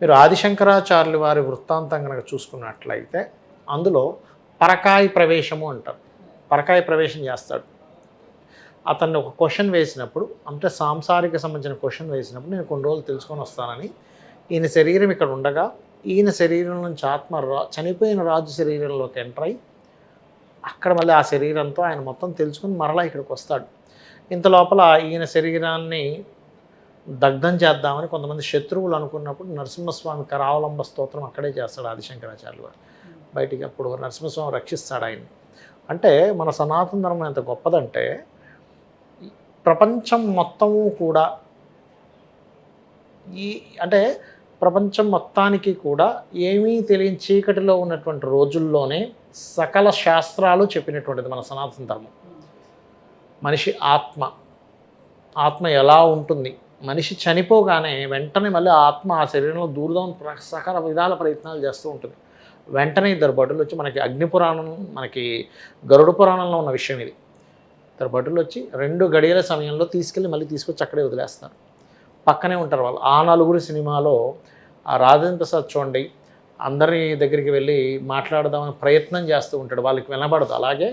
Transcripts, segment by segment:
మీరు ఆదిశంకరాచార్యులు వారి వృత్తాంతం కనుక చూసుకున్నట్లయితే అందులో పరకాయ ప్రవేశము అంటారు. పరకాయ ప్రవేశం చేస్తాడు. అతన్ని ఒక క్వశ్చన్ వేసినప్పుడు అంటే సాంసారిక సంబంధించిన క్వశ్చన్ వేసినప్పుడు నేను కొన్ని రోజులు తెలుసుకొని వస్తానని ఈయన శరీరం ఇక్కడ ఉండగా ఈయన శరీరం నుంచి ఆత్మ రా చనిపోయిన రాజు శరీరంలోకి ఎంటర్ అయి అక్కడ మళ్ళీ ఆ శరీరంతో ఆయన మొత్తం తెలుసుకుని మరలా ఇక్కడికి వస్తాడు. ఇంత లోపల ఈయన శరీరాన్ని దగ్ధం చేద్దామని కొంతమంది శత్రువులు అనుకున్నప్పుడు నరసింహస్వామి కరావలంబ స్తోత్రం అక్కడే చేస్తాడు ఆదిశంకరాచార్యులు గారు. బయటికి అప్పుడు నరసింహస్వామి రక్షిస్తాడు ఆయన్ని. అంటే మన సనాతన ధర్మం ఎంత గొప్పదంటే ప్రపంచం మొత్తము కూడా ఈ అంటే ప్రపంచం మొత్తానికి కూడా ఏమీ తెలియని చీకటిలో ఉన్నటువంటి రోజుల్లోనే సకల శాస్త్రాలు చెప్పినటువంటిది మన సనాతన ధర్మం. మనిషి ఆత్మ ఆత్మ ఎలా ఉంటుంది? మనిషి చనిపోగానే వెంటనే మళ్ళీ ఆత్మ ఆ శరీరంలో దూరదాం సకల విధాల ప్రయత్నాలు చేస్తూ ఉంటుంది. వెంటనే ఇద్దరు భటులు వచ్చి మనకి అగ్ని పురాణం మనకి గరుడ పురాణంలో ఉన్న విషయం ఇది. ఇద్దరు భటులు వచ్చి రెండు గడియల సమయంలో తీసుకెళ్ళి మళ్ళీ తీసుకొచ్చి అక్కడే వదిలేస్తారు. పక్కనే ఉంటారు వాళ్ళు. ఆ నలుగురు సినిమాలో ఆ రాజేంద్ర ప్రసాద్ చూడండి అందరి దగ్గరికి వెళ్ళి మాట్లాడదామని ప్రయత్నం చేస్తూ ఉంటాడు. వాళ్ళకి వినబడదు. అలాగే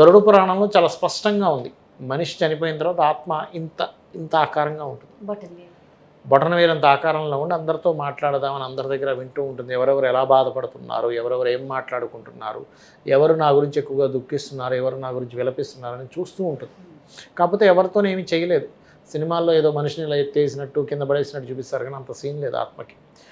గరుడు గరుడ పురాణంలో చాలా స్పష్టంగా ఉంది. మనిషి చనిపోయిన తర్వాత ఆత్మ ఇంత ఇంత ఆకారంగా ఉంటుంది. బటన్ బొటన వేలంత ఆకారంలో ఉండి అందరితో మాట్లాడదామని అందరి దగ్గర వింటూ ఉంటుంది. ఎవరెవరు ఎలా బాధపడుతున్నారు ఎవరెవరు ఏం మాట్లాడుకుంటున్నారు ఎవరు నా గురించి ఎక్కువగా దుఃఖిస్తున్నారు ఎవరు నా గురించి విలపిస్తున్నారు అని చూస్తూ ఉంటుంది. కాకపోతే ఎవరితో ఏమీ చేయలేదు. సినిమాల్లో ఏదో మనిషిని ఇలా ఎత్తేసినట్టు కింద పడేసినట్టు చూపిస్తారు కానీ అంత సీన్ లేదు ఆత్మకి.